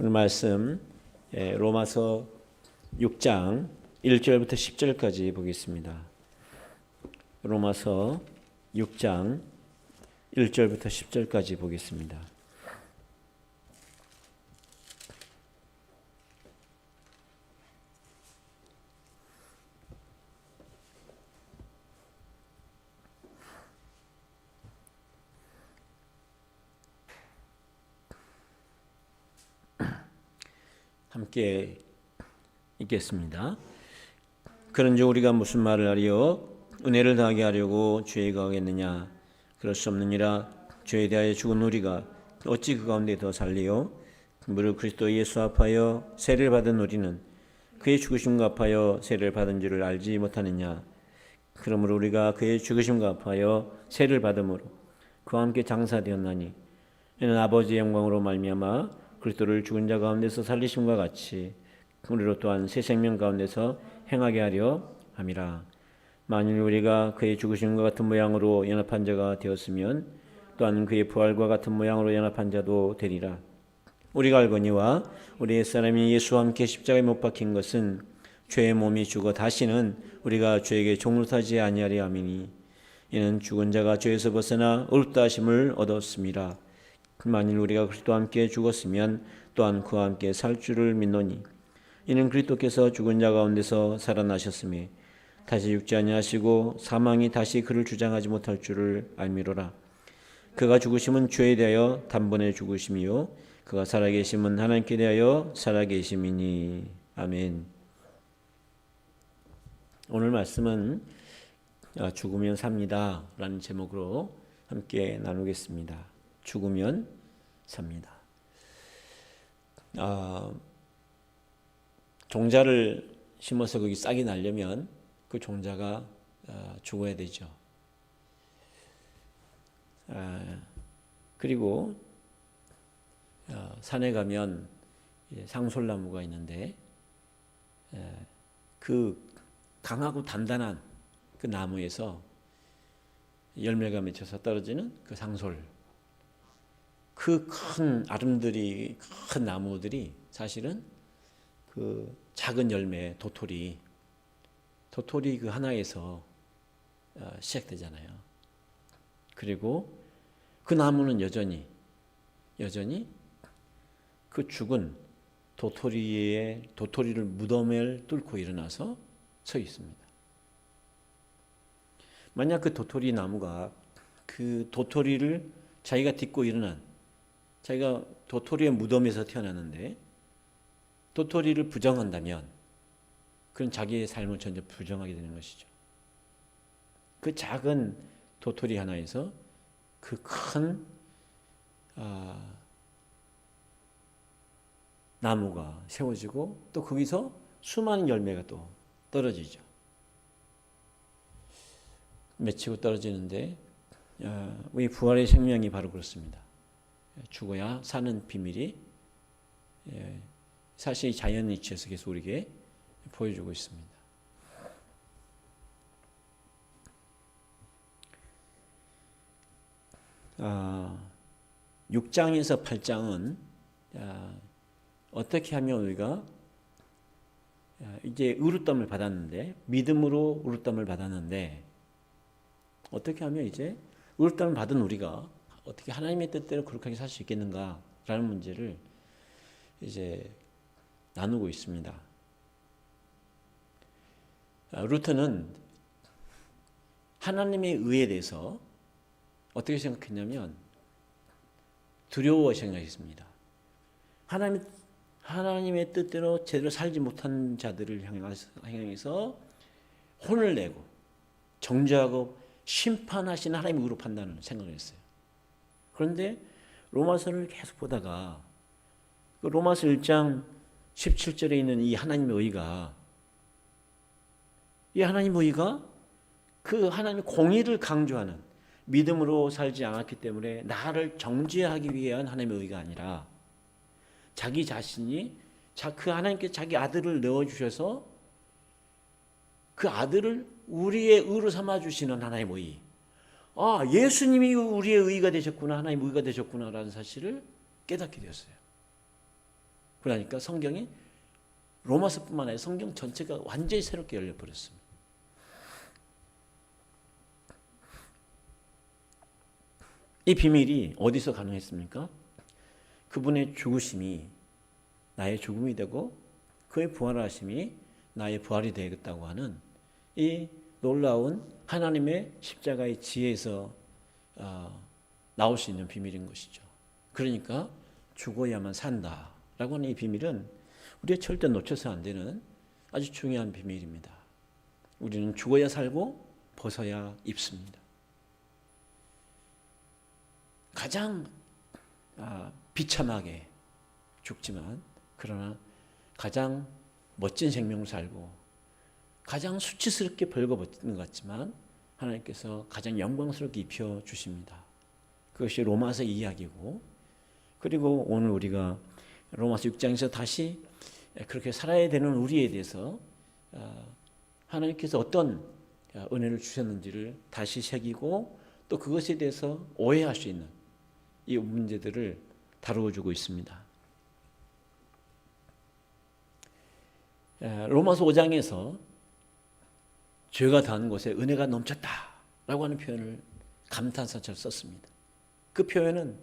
오늘 말씀 예, 로마서 6장 1절부터 10절까지 보겠습니다. 로마서 6장 1절부터 10절까지 보겠습니다. 함께 읽겠습니다. 그런즉 우리가 무슨 말을 하리요? 은혜를 더하게 하려고 죄에 가겠느냐? 그럴 수 없느니라. 죄에 대하여 죽은 우리가 어찌 그 가운데 더 살리요? 무릇 그리스도 예수 앞하여 세를 받은 우리는 그의 죽으심과 합하여 세를 받은 줄을 알지 못하느냐? 그러므로 우리가 그의 죽으심과 합하여 세를 받음으로 그와 함께 장사되었나니 이는 아버지의 영광으로 말미암아 그리스도를 죽은 자 가운데서 살리심과 같이 우리로 또한 새 생명 가운데서 행하게 하려 함이라. 만일 우리가 그의 죽으심과 같은 모양으로 연합한 자가 되었으면 또한 그의 부활과 같은 모양으로 연합한 자도 되리라. 우리가 알거니와 우리의 사람이 예수와 함께 십자가에 못 박힌 것은 죄의 몸이 죽어 다시는 우리가 죄에게 종노하지 아니하리 함이니 이는 죽은 자가 죄에서 벗어나 어렵다 하심을 얻었습니다. 만일 우리가 그리스도와 함께 죽었으면 또한 그와 함께 살 줄을 믿노니 이는 그리스도께서 죽은 자 가운데서 살아나셨음에 다시 죽지 아니하시고 사망이 다시 그를 주장하지 못할 줄을 알미로라. 그가 죽으심은 죄에 대하여 단번에 죽으심이요 그가 살아계심은 하나님께 대하여 살아계심이니. 아멘. 오늘 말씀은 아, 죽으면 삽니다라는 제목으로 함께 나누겠습니다. 죽으면 삽니다. 아, 종자를 심어서 거기 싹이 나려면 그 종자가 아, 죽어야 되죠. 아, 그리고 아, 산에 가면 상솔나무가 있는데 에, 그 강하고 단단한 그 나무에서 열매가 맺혀서 떨어지는 그 상솔 그 큰 아름들이 큰 나무들이 사실은 그 작은 열매 도토리 도토리 그 하나에서 어, 시작되잖아요. 그리고 그 나무는 여전히 여전히 그 죽은 도토리의 도토리를 무덤을 뚫고 일어나서 서 있습니다. 만약 그 도토리 나무가 그 도토리를 자기가 딛고 일어난 자기가 도토리의 무덤에서 태어났는데 도토리를 부정한다면 그건 자기의 삶을 전혀 부정하게 되는 것이죠. 그 작은 도토리 하나에서 그큰 아, 나무가 세워지고 또 거기서 수많은 열매가 또 떨어지죠. 맺히고 떨어지는데 아, 우리 부활의 생명이 바로 그렇습니다. 죽어야 사는 비밀이 예, 사실 자연 이치에서 계속 우리에게 보여주고 있습니다. 아, 6장에서 8장은 아, 어떻게 하면 우리가 아, 이제 의롭담을 받았는데 믿음으로 의롭담을 받았는데 어떻게 하면 이제 의롭담을 받은 우리가 어떻게 하나님의 뜻대로 거룩하게 살 수 있겠는가라는 문제를 이제 나누고 있습니다. 아, 루터는 하나님의 의에 대해서 어떻게 생각했냐면 두려워 생각했습니다. 하나님 하나님의 뜻대로 제대로 살지 못한 자들을 향해서 혼을 내고 정죄하고 심판하시는 하나님의 의로 판단을 생각을 했어요. 그런데 로마서를 계속 보다가 그 로마서 1장 17절에 있는 이 하나님의 의가 이 하나님의 의가 그 하나님의 공의를 강조하는 믿음으로 살지 않았기 때문에 나를 정죄하기 위한 하나님의 의가 아니라 자기 자신이 그 하나님께 자기 아들을 넣어 주셔서 그 아들을 우리의 의로 삼아 주시는 하나님의 의. 아, 예수님이 우리의 의가 되셨구나. 하나님의 의가 되셨구나라는 사실을 깨닫게 되었어요. 그러니까 성경이 로마서뿐만 아니라 성경 전체가 완전히 새롭게 열려 버렸습니다. 이 비밀이 어디서 가능했습니까? 그분의 죽으심이 나의 죽음이 되고 그의 부활하심이 나의 부활이 되겠다고 하는 이 놀라운 하나님의 십자가의 지혜에서 어, 나올 수 있는 비밀인 것이죠. 그러니까 죽어야만 산다라고 하는 이 비밀은 우리가 절대 놓쳐서 안 되는 아주 중요한 비밀입니다. 우리는 죽어야 살고 벗어야 입습니다. 가장 아, 비참하게 죽지만 그러나 가장 멋진 생명을 살고 가장 수치스럽게 벌거벗는 것 같지만 하나님께서 가장 영광스럽게 입혀 주십니다. 그것이 로마서 이야기고 그리고 오늘 우리가 로마서 6장에서 다시 그렇게 살아야 되는 우리에 대해서 아, 하나님께서 어떤 은혜를 주셨는지를 다시 새기고 또 그것에 대해서 오해할 수 있는 이 문제들을 다루어 주고 있습니다. 로마서 5장에서 죄가 닿은 곳에 은혜가 넘쳤다라고 하는 표현을 감탄사처럼 썼습니다. 그 표현은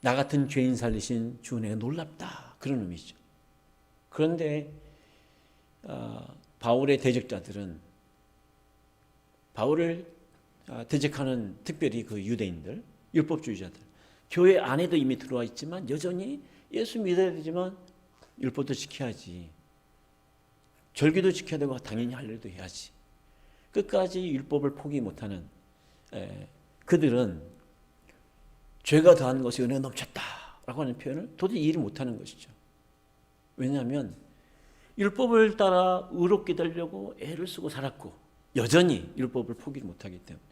나 같은 죄인 살리신 주 은혜가 놀랍다 그런 의미죠. 그런데 어, 바울의 대적자들은 바울을 어, 대적하는 특별히 그 유대인들, 율법주의자들, 교회 안에도 이미 들어와 있지만 여전히 예수 믿어야 되지만 율법도 지켜야지. 절기도 지켜야 되고 당연히 할 일도 해야지. 끝까지 율법을 포기 못하는 에, 그들은 죄가 더한 것이 은혜 넘쳤다라고 하는 표현을 도저히 이해를 못하는 것이죠. 왜냐하면 율법을 따라 의롭게 되려고 애를 쓰고 살았고 여전히 율법을 포기를 못하기 때문에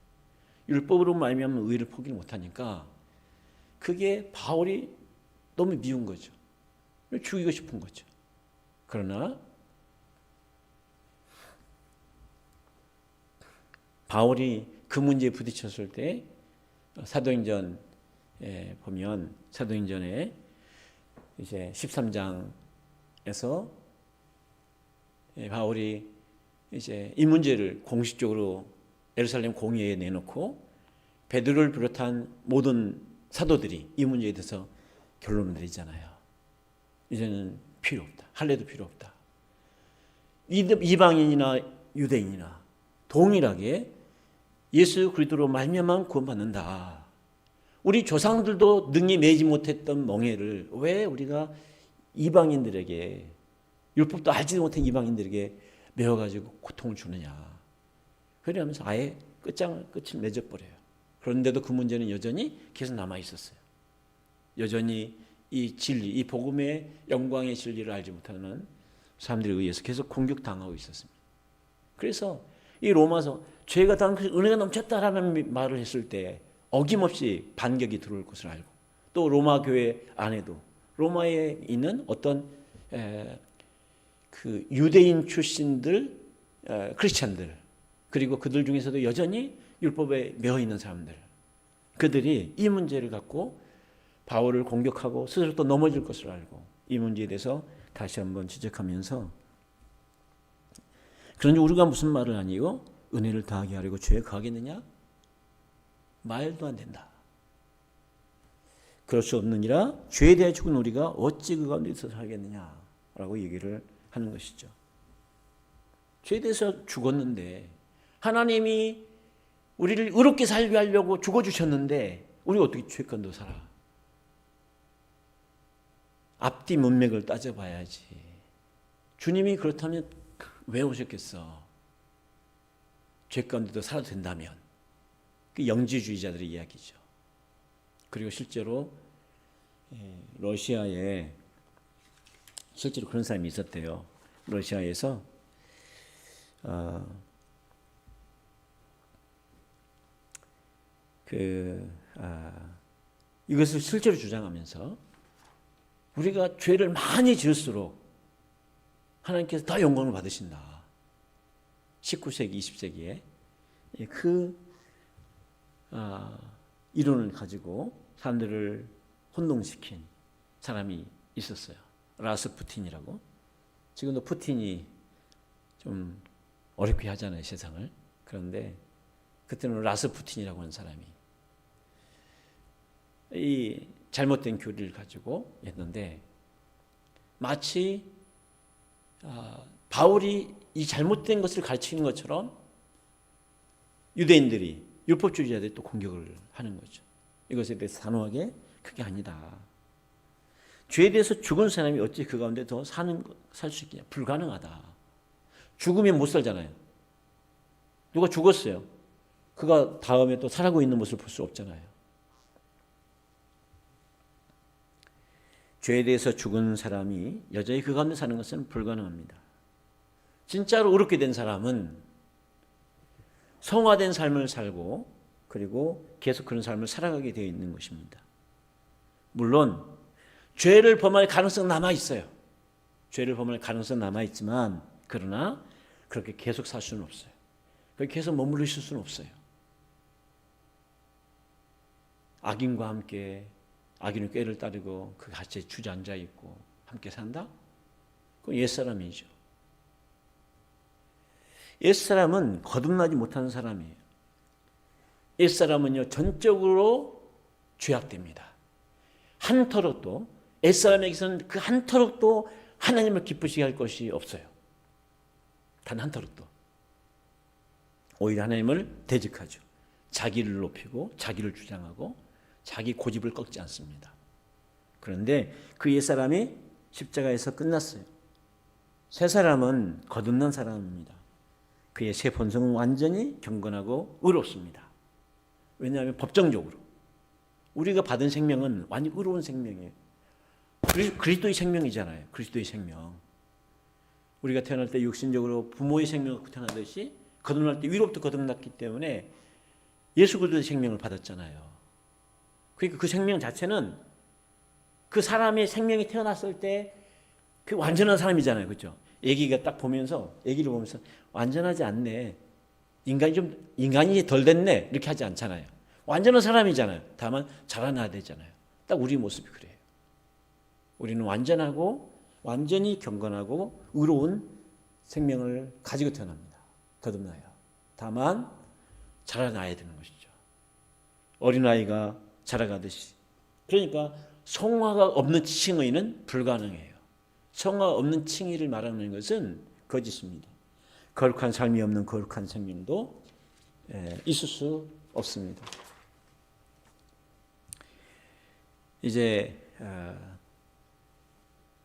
율법으로 말미암은 의를 포기를 못하니까 그게 바울이 너무 미운 거죠. 죽이고 싶은 거죠. 그러나 바울이 그 문제에 부딪혔을 때 사도행전 에 보면 사도행전에 이제 13장에서 바울이 이제 이 문제를 공식적으로 예루살렘 공회에 내놓고 베드로를 비롯한 모든 사도들이 이 문제에 대해서 결론을 내리잖아요. 이제는 필요 없다. 할례도 필요 없다. 이방인이나 유대인이나 동일하게 예수 그리스도로 말미암아 구원받는다. 우리 조상들도 능히 매지 못했던 멍에를 왜 우리가 이방인들에게 율법도 알지도 못한 이방인들에게 메어가지고 고통을 주느냐. 그러면서 아예 끝장을 끝을 맺어버려요. 그런데도 그 문제는 여전히 계속 남아 있었어요. 여전히 이 진리, 이 복음의 영광의 진리를 알지 못하는 사람들에 의해서 계속 공격당하고 있었습니다. 그래서 이 로마서 죄가 것이 은혜가 넘쳤다라는 말을 했을 때 어김없이 반격이 들어올 것을 알고 또 로마 교회 안에도 로마에 있는 어떤 에, 그 유대인 출신들 에, 크리스찬들 그리고 그들 중에서도 여전히 율법에 매어 있는 사람들 그들이 이 문제를 갖고 바울을 공격하고 스스로 또 넘어질 것을 알고 이 문제에 대해서 다시 한번 지적하면서 그런데 우리가 무슨 말을 아니고 은혜를 다하게 하려고 죄에 가겠느냐? 말도 안 된다. 그럴 수 없느니라 죄에 대해 죽은 우리가 어찌 그 가운데 있어서 살겠느냐라고 얘기를 하는 것이죠. 죄에 대해서 죽었는데 하나님이 우리를 의롭게 살게 하려고 죽어 주셨는데 우리 어떻게 죄 가운데 살아? 앞뒤 문맥을 따져봐야지. 주님이 그렇다면 왜 오셨겠어? 죄 가운데도 살아도 된다면 그 영지주의자들의 이야기죠. 그리고 실제로 예, 러시아에 실제로 그런 사람이 있었대요. 러시아에서 어, 그 아, 이것을 실제로 주장하면서 우리가 죄를 많이 지을수록 하나님께서 더 영광을 받으신다. 19세기, 20세기에 그 아, 이론을 가지고 사람들을 혼동시킨 사람이 있었어요. 라스푸틴이라고. 지금도 푸틴이 좀 어렵게 하잖아요 세상을. 그런데 그때는 라스푸틴이라고 하는 사람이 이 잘못된 교리를 가지고 했는데 마치 아, 바울이 이 잘못된 것을 가르치는 것처럼 유대인들이 율법주의자들이 또 공격을 하는 거죠. 이것에 대해서 단호하게 그게 아니다. 죄에 대해서 죽은 사람이 어찌 그 가운데 더 사는 살 수 있겠냐? 불가능하다. 죽으면 못 살잖아요. 누가 죽었어요. 그가 다음에 또 살아고 있는 모습을 볼 수 없잖아요. 죄에 대해서 죽은 사람이 여전히 그 가운데 사는 것은 불가능합니다. 진짜로 의롭게 된 사람은 성화된 삶을 살고 그리고 계속 그런 삶을 살아가게 되어 있는 것입니다. 물론 죄를 범할 가능성 남아 있어요. 죄를 범할 가능성 남아 있지만 그러나 그렇게 계속 살 수는 없어요. 그렇게 계속 있을 수는 없어요. 악인과 함께 악인의 꾀를 따르고 그 같이 주저앉아 있고 함께 산다? 그건 옛사람이죠. 옛사람은 거듭나지 못하는 사람이에요. 옛사람은요, 전적으로 죄악됩니다. 한 터럭도, 옛사람에게서는 그 한 터럭도 하나님을 기쁘시게 할 것이 없어요. 단 한 터럭도. 오히려 하나님을 대적하죠. 자기를 높이고, 자기를 주장하고, 자기 고집을 꺾지 않습니다. 그런데 그 옛사람이 십자가에서 끝났어요. 새 사람은 거듭난 사람입니다. 그의 새 본성은 완전히 경건하고 의롭습니다. 왜냐하면 법정적으로 우리가 받은 생명은 완전 의로운 생명이에요. 그리스도의 생명이잖아요. 그리스도의 생명. 우리가 태어날 때 육신적으로 부모의 생명을 태어나듯이 거듭날 때 위로부터 거듭났기 때문에 예수 그리스도의 생명을 받았잖아요. 그러니까 그 생명 자체는 그 사람의 생명이 태어났을 때 그 완전한 사람이잖아요. 그렇죠? 애기가 딱 보면서 애기를 보면서 완전하지 않네. 인간이 좀 인간이 덜 됐네. 이렇게 하지 않잖아요. 완전한 사람이잖아요. 다만 자라나야 되잖아요. 딱 우리 모습이 그래요. 우리는 완전하고 완전히 경건하고 의로운 생명을 가지고 태어납니다. 거듭나요. 다만 자라나야 되는 것이죠. 어린아이가 자라가듯이. 그러니까 성화가 없는 칭의는 불가능해요. 성화 없는 칭의를 말하는 것은 거짓입니다. 거룩한 삶이 없는 거룩한 생명도 있을 수 없습니다. 이제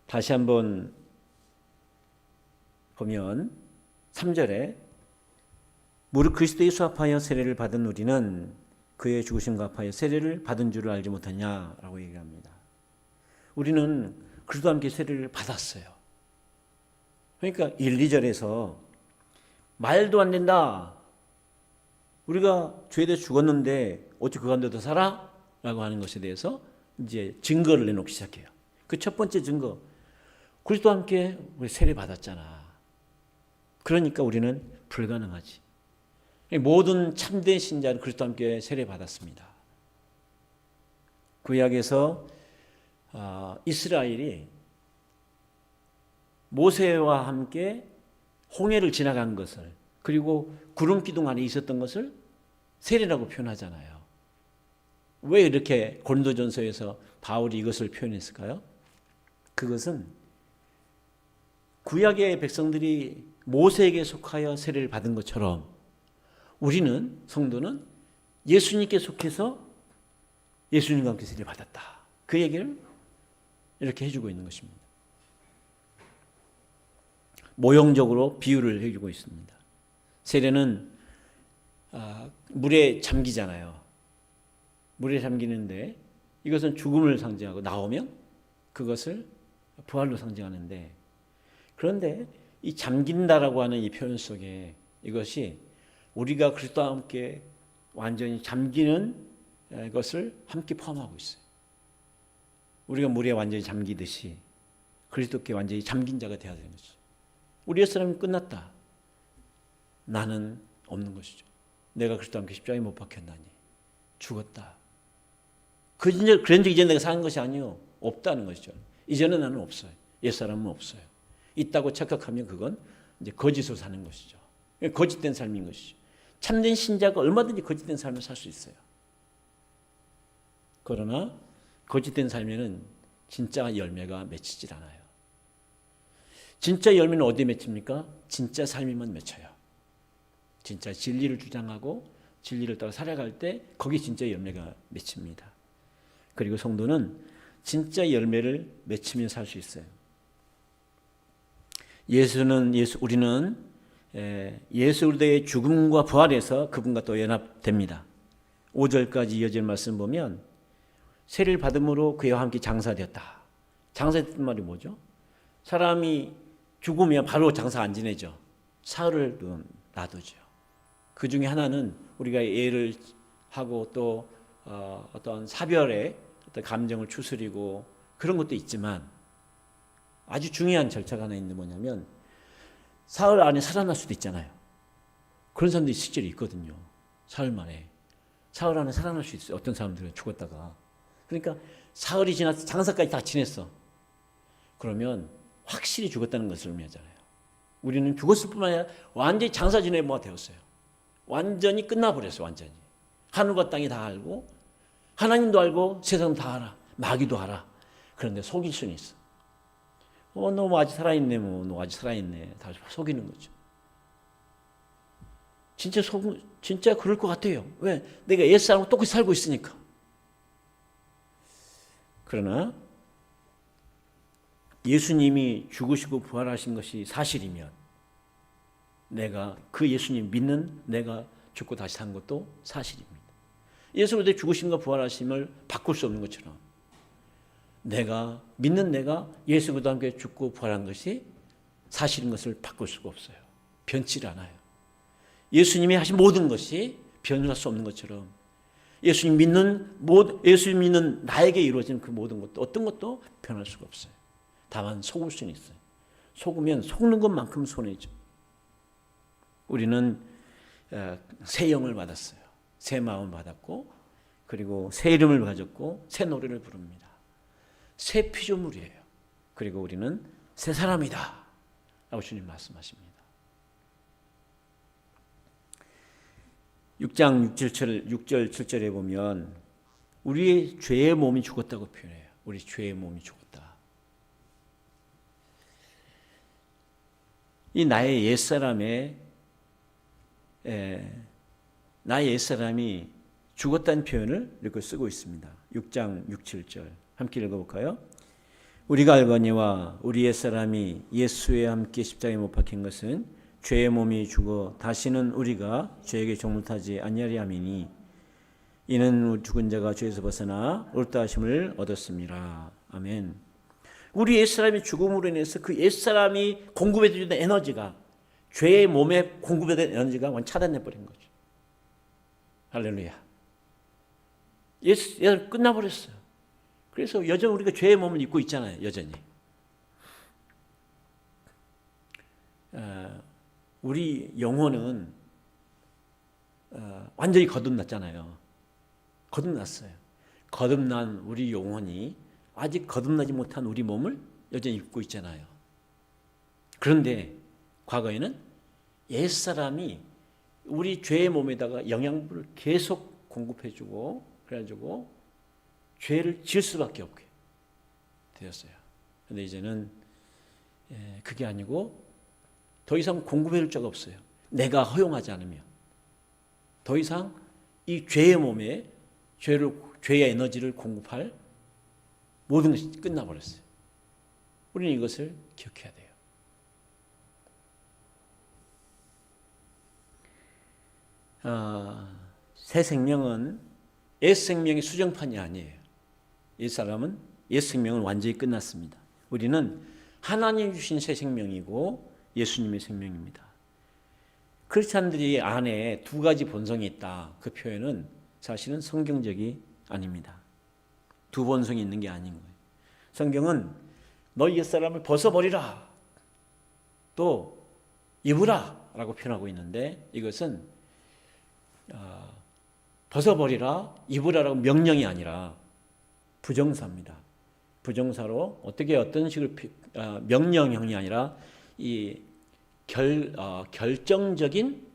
다시 한번 보면 3절에 무릇 그리스도에 수합하여 세례를 받은 우리는 그의 죽으심과 합하여 세례를 받은 줄을 알지 못하냐라고 얘기합니다. 우리는 그리스도 함께 세례를 받았어요. 그러니까 1, 2절에서 말도 안 된다. 우리가 죄에 대해 죽었는데 어찌 그 가운데도 살아? 라고 하는 것에 대해서 이제 증거를 내놓기 시작해요. 그 첫 번째 증거. 그리스도 함께 우리 세례 받았잖아. 그러니까 우리는 불가능하지. 모든 참된 신자는 그리스도 함께 세례 받았습니다. 구약에서 어, 이스라엘이 모세와 함께 홍해를 지나간 것을 그리고 구름 기둥 안에 있었던 것을 세례라고 표현하잖아요. 왜 이렇게 고린도전서에서 바울이 이것을 표현했을까요? 그것은 구약의 백성들이 모세에게 속하여 세례를 받은 것처럼 우리는 성도는 예수님께 속해서 예수님과 함께 세례를 받았다. 그 얘기를 이렇게 해주고 있는 것입니다. 모형적으로 비유를 해주고 있습니다. 세례는 아, 물에 잠기잖아요. 물에 잠기는데 이것은 죽음을 상징하고 나오면 그것을 부활로 상징하는데 그런데 이 잠긴다라고 하는 이 표현 속에 이것이 우리가 그리스도와 함께 완전히 잠기는 것을 함께 포함하고 있어요. 우리가 물에 완전히 잠기듯이 그리스도께 완전히 잠긴 자가 되어야 되는 거죠. 우리 옛사람이 끝났다. 나는 없는 것이죠. 내가 그리스도와 함께 십자가에 못 박혔나니 죽었다. 그 그런 적 이제 내가 사는 것이 아니요 없다는 것이죠. 이제는 나는 없어요. 옛 사람은 없어요. 있다고 착각하면 그건 이제 거짓으로 사는 것이죠. 거짓된 삶인 것이죠. 참된 신자가 얼마든지 거짓된 삶을 살 수 있어요. 그러나 거짓된 삶에는 진짜 열매가 맺히질 않아요. 진짜 열매는 어디에 맺힙니까? 진짜 삶이면 맺혀요. 진짜 진리를 주장하고 진리를 따라 살아갈 때 거기 진짜 열매가 맺힙니다. 그리고 성도는 진짜 열매를 맺히며 살 수 있어요. 예수는 예수 우리는 에, 예수 그리스도의 죽음과 부활에서 그분과 또 연합됩니다. 5절까지 이어질 말씀 보면 세를 받음으로 그와 함께 장사되었다. 장사됐단 말이 뭐죠? 사람이 죽으면 바로 장사 안 지내죠. 사흘을 놔두죠. 그 중에 하나는 우리가 예를 하고 또 어, 어떤 사별의 어떤 감정을 추스리고 그런 것도 있지만 아주 중요한 절차가 하나 있는 뭐냐면 사흘 안에 살아날 수도 있잖아요. 그런 사람들이 실제로 있거든요. 사흘 만에. 사흘 안에 살아날 수 있어요. 어떤 사람들은 죽었다가. 그러니까 사흘이 지나서 장사까지 다 지냈어. 그러면 확실히 죽었다는 것을 의미하잖아요. 우리는 죽었을 뿐만 아니라 완전히 장사 지내 뭐가 되었어요. 완전히 끝나버렸어요. 완전히. 하늘과 땅이 다 알고 하나님도 알고 세상 다 알아. 마귀도 알아. 그런데 속일 수는 있어. 어, 너뭐 아직 살아있네, 뭐, 너 아직 살아있네. 다 속이는 거죠. 진짜 속, 진짜 그럴 것 같아요. 왜? 내가 옛사람과 똑같이 살고 있으니까. 그러나, 예수님이 죽으시고 부활하신 것이 사실이면, 내가 그 예수님 믿는 내가 죽고 다시 산 것도 사실입니다. 예수 그리스도 죽으심과 부활하심을 바꿀 수 없는 것처럼 내가 믿는 내가 예수 그리스도와 함께 죽고 부활한 것이 사실인 것을 바꿀 수가 없어요. 변치 않아요. 예수님이 하신 모든 것이 변할 수 없는 것처럼 예수님 믿는 예수 믿는 나에게 이루어진 그 모든 것도 어떤 것도 변할 수가 없어요. 다만 속을 수는 있어요. 속으면 속는 것만큼 손해죠. 우리는 어, 새 영을 받았어요. 새 마음 받았고 그리고 새 이름을 가졌고 새 노래를 부릅니다. 새 피조물이에요. 그리고 우리는 새 사람이다. 라고 주님 말씀하십니다. 6장 6절, 6절 7절에 보면 우리의 죄의 몸이 죽었다고 표현해요. 우리 죄의 몸이 죽었다. 이 나의 옛사람의 에, 나의 옛사람이 죽었다는 표현을 이렇게 쓰고 있습니다. 6장 6, 7절 함께 읽어볼까요? 우리가 알거니와 우리 옛사람이 예수에 함께 십자가에 못 박힌 것은 죄의 몸이 죽어 다시는 우리가 죄에게 종물타지 아니하리 함이니 이는 죽은 자가 죄에서 벗어나 옳다 하심을 얻었습니다. 아멘. 우리 옛사람이 죽음으로 인해서 그 옛사람이 공급해 주는 에너지가 죄의 몸에 공급된 에너지가 완 차단돼 버린 거죠. 할렐루야. 예수, 예 끝나버렸어요. 그래서 여전히 우리가 죄의 몸을 입고 있잖아요. 여전히. 어, 우리 영혼은 어, 완전히 거듭났잖아요. 거듭났어요. 거듭난 우리 영혼이 아직 거듭나지 못한 우리 몸을 여전히 입고 있잖아요. 그런데 과거에는 옛사람이 우리 죄의 몸에다가 영양분을 계속 공급해주고 그래가지고 죄를 지을 수밖에 없게 되었어요. 근데 이제는 예, 그게 아니고 더 이상 공급해줄 자가 없어요. 내가 허용하지 않으면 더 이상 이 죄의 몸에 죄를 죄의 에너지를 공급할 모든 것이 끝나버렸어요. 우리는 이것을 기억해야 돼요. 어, 새 생명은 옛 생명의 수정판이 아니에요. 이 사람은 옛 생명은 완전히 끝났습니다. 우리는 하나님 주신 새 생명이고 예수님의 생명입니다. 크리스찬들이 안에 두 가지 본성이 있다. 그 표현은 사실은 성경적이 아닙니다. 두 본성이 있는 게 아닌 거예요. 성경은 너희 옛사람을 벗어버리라. 또 입으라. 라고 표현하고 있는데 이것은 어, 벗어버리라, 입으라라고 명령이 아니라 부정사입니다. 부정사로 어떻게 어떤 식으로 어, 명령형이 아니라 이 결, 어, 결정적인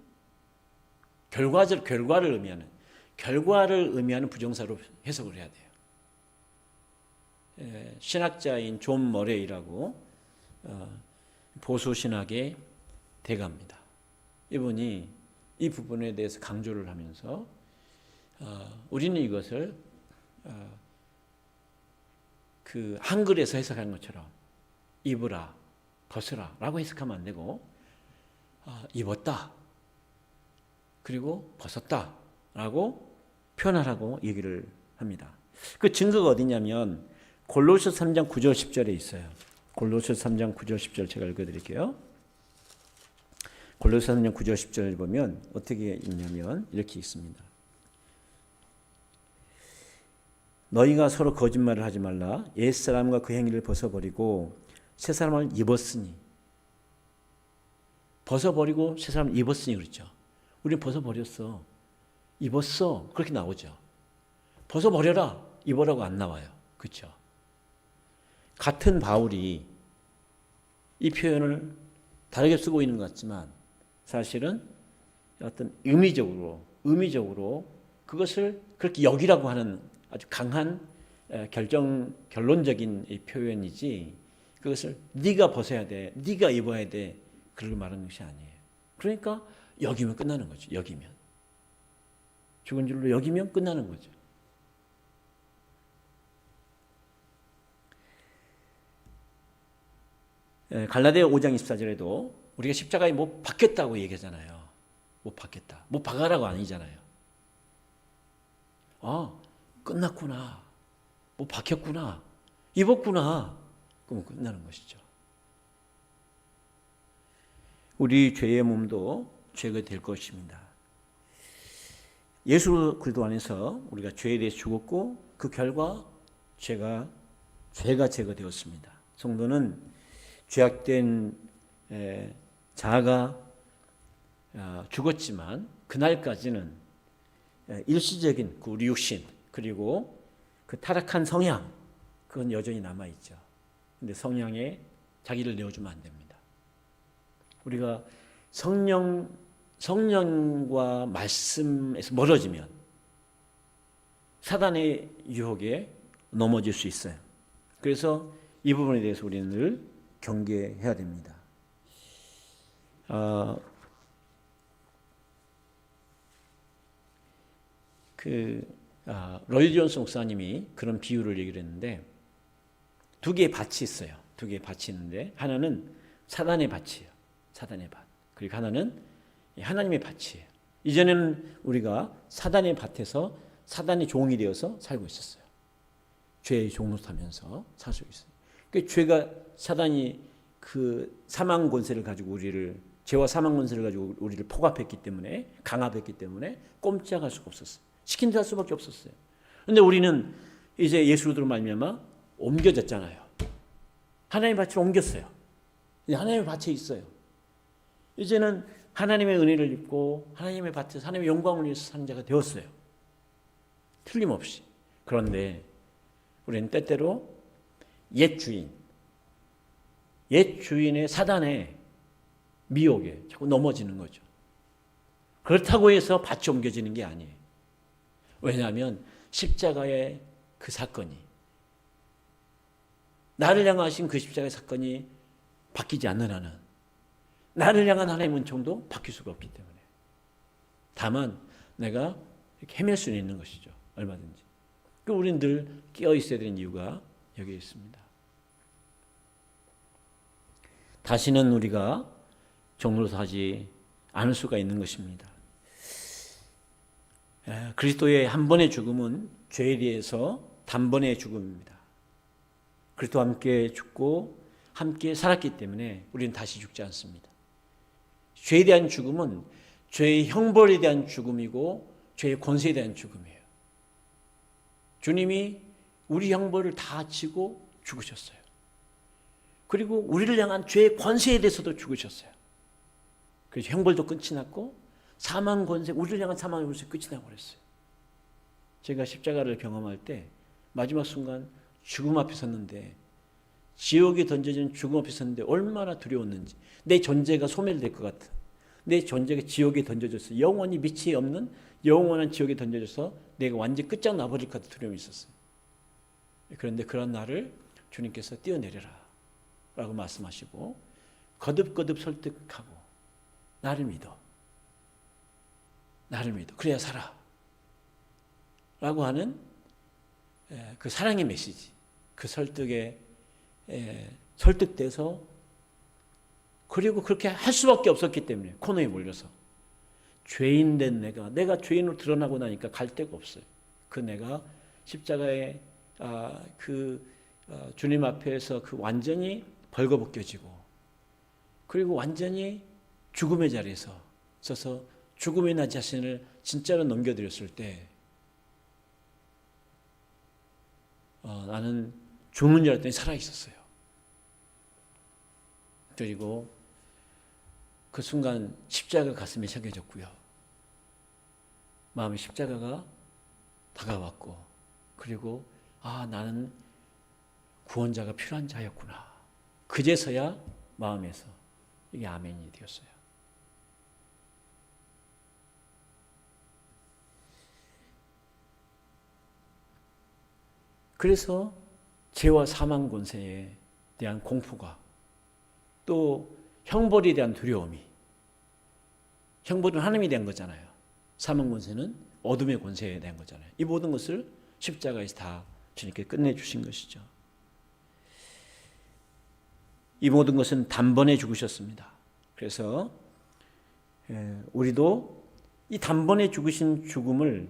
결과적 결과를 의미하는 결과를 의미하는 부정사로 해석을 해야 돼요. 에, 신학자인 존 머레이라고 어, 보수 신학의 대가입니다. 이분이 이 부분에 대해서 강조를 하면서 어, 우리는 이것을 어, 그 한글에서 해석한 것처럼 입으라, 벗으라 라고 해석하면 안 되고 어, 입었다 그리고 벗었다 라고 표현하라고 얘기를 합니다. 그 증거가 어디냐면 골로새 3장 9절 10절에 있어요. 골로새 3장 9절 10절 제가 읽어드릴게요. 골로새 3장 9절 10절을 보면 어떻게 있냐면 이렇게 있습니다. 너희가 서로 거짓말을 하지 말라. 옛 사람과 그 행위를 벗어버리고 새 사람을 입었으니 벗어버리고 새 사람을 입었으니 그렇죠. 우리 벗어버렸어. 입었어. 그렇게 나오죠. 벗어버려라. 입어라고 안 나와요. 그렇죠. 같은 바울이 이 표현을 다르게 쓰고 있는 것 같지만 사실은 어떤 의미적으로 의미적으로 그것을 그렇게 여기라고 하는 아주 강한 에, 결정 결론적인 이 표현이지 그것을 네가 벗어야 돼, 네가 입어야 돼 그렇게 말하는 것이 아니에요. 그러니까 여기면 끝나는 거죠. 여기면 죽은 줄로 여기면 끝나는 거죠. 에, 갈라디아 5장 24절에도 우리가 십자가에 못 박혔다고 얘기하잖아요. 못 박혔다. 못 박아라고 아니잖아요. 아, 끝났구나. 못 박혔구나. 입었구나. 그럼 끝나는 것이죠. 우리 죄의 몸도 죄가 될 것입니다. 예수 그리스도 안에서 우리가 죄에 대해 죽었고 그 결과 죄가 죄가 제거되었습니다. 성도는 죄악된 에, 자아가 어, 죽었지만 그날까지는 에, 일시적인 그 우리 육신 그리고 그 타락한 성향 그건 여전히 남아 있죠. 근데 성향에 자기를 내어주면 안 됩니다. 우리가 성령 성령과 말씀에서 멀어지면 사단의 유혹에 넘어질 수 있어요. 그래서 이 부분에 대해서 우리는 늘 경계해야 됩니다. 어, 그 아, 로이 존스 목사님이 그런 비유를 얘기를 했는데 두 개의 밭이 있어요. 두 개의 밭이 있는데 하나는 사단의 밭이에요. 사단의 밭. 그리고 하나는 하나님의 밭이에요. 이전에는 우리가 사단의 밭에서 사단의 종이 되어서 살고 있었어요. 죄의 종로 타면서 살고 있어요. 그 죄가 사단이 그 사망 권세를 가지고 우리를 죄와 사망 권세를 가지고 우리를 포갑했기 때문에 강압했기 때문에 꼼짝할 수가 없었어요. 시킨 대로 할 수밖에 없었어요. 근데 우리는 이제 예수로 말미암아 옮겨졌잖아요. 하나님의 밭으로 옮겼어요. 하나님의 밭에 있어요. 이제는 하나님의 은혜를 입고 하나님의 밭에서 하나님의 영광을 위해서 사는 자가 되었어요. 틀림없이. 그런데 우리는 때때로 옛 주인, 옛 주인의 사단의 미혹에 자꾸 넘어지는 거죠. 그렇다고 해서 밭이 옮겨지는 게 아니에요. 왜냐하면 십자가의 그 사건이 나를 향하신 그 십자가의 사건이 바뀌지 한은 나를 향한 하나님의 은총도 바뀔 수가 없기 때문에 다만 내가 헤맬 수는 있는 것이죠. 얼마든지. 그 우리는 늘 깨어 있어야 되는 이유가 여기에 있습니다. 다시는 우리가 종로하지 않을 수가 있는 것입니다. 에, 그리스도의 한 번의 죽음은 죄에 대해서 단번의 죽음입니다. 그리스도와 함께 죽고 함께 살았기 때문에 우리는 다시 죽지 않습니다. 죄에 대한 죽음은 죄의 형벌에 대한 죽음이고 죄의 권세에 대한 죽음이에요. 주님이 우리 형벌을 다 지고 죽으셨어요. 그리고 우리를 향한 죄의 권세에 대해서도 죽으셨어요. 그래서 형벌도 끝이 났고 사망 권세, 우리를 향한 사망 권세 끝이 나버렸어요. 제가 십자가를 경험할 때 마지막 순간 죽음 앞에 섰는데 지옥에 던져진 죽음 앞에 섰는데 얼마나 두려웠는지 내 존재가 소멸될 것 같아. 내 존재가 지옥에 던져져서 영원히 밑이 없는 영원한 지옥에 던져져서 내가 완전 끝장 나버릴 것 같은 두려움이 있었어요. 그런데 그런 나를 주님께서 뛰어내려라 라고 말씀하시고 거듭거듭 설득하고 나를 믿어. 나를 믿어. 그래야 살아. 라고 하는 에, 그 사랑의 메시지. 그 설득에 에, 설득돼서 그리고 그렇게 할 수밖에 없었기 때문에 코너에 몰려서 죄인 된 내가 내가 죄인으로 드러나고 나니까 갈 데가 없어요. 그 내가 십자가에 아, 그 아, 주님 앞에서 그 완전히 벌거벗겨지고 그리고 완전히 죽음의 자리에서 서서 죽음의 나 자신을 진짜로 넘겨드렸을 때 어, 나는 죽는 줄 알았더니 살아 있었어요. 그리고 그 순간 십자가 가슴에 새겨졌고요. 마음의 십자가가 다가왔고 그리고 아 나는 구원자가 필요한 자였구나. 그제서야 마음에서 이게 아멘이 되었어요. 그래서 죄와 사망 권세에 대한 공포가 또 형벌에 대한 두려움이 형벌은 하나님에 대한 거잖아요. 사망 권세는 어둠의 권세에 대한 거잖아요. 이 모든 것을 십자가에서 다 주님께 끝내 주신 것이죠. 이 모든 것은 단번에 죽으셨습니다. 그래서 예, 우리도 이 단번에 죽으신 죽음을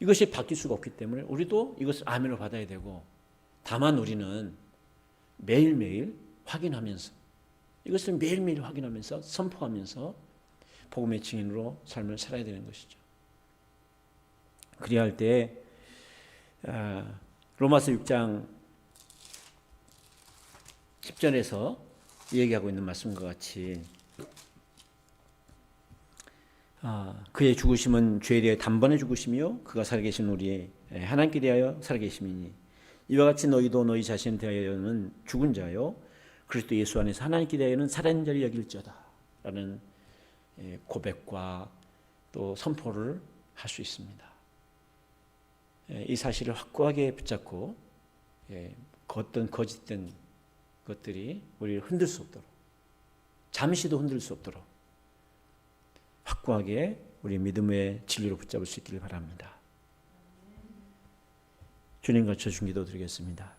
이것이 바뀔 수가 없기 때문에 우리도 이것을 아멘으로 받아야 되고 다만 우리는 매일매일 확인하면서 이것을 매일매일 확인하면서 선포하면서 복음의 증인으로 삶을 살아야 되는 것이죠. 그래야 할때 아, 로마서 6장 10절에서 얘기하고 있는 말씀과 같이 아, 그의 죽으심은 죄에 대해 단번에 죽으시며 그가 살아계신 우리의 하나님께 대하여 살아계심이니 이와 같이 너희도 너희 자신에 대하여는 죽은 자요 그리스도 예수 안에서 하나님께 대하여는 살아있는 자를 여길저다라는 고백과 또 선포를 할 수 있습니다. 이 사실을 확고하게 붙잡고 어떤 거짓된 것들이 우리를 흔들 수 없도록 잠시도 흔들 수 없도록 확고하게 우리 믿음의 진리로 붙잡을 수 있기를 바랍니다. 주님 거쳐 중기도 드리겠습니다.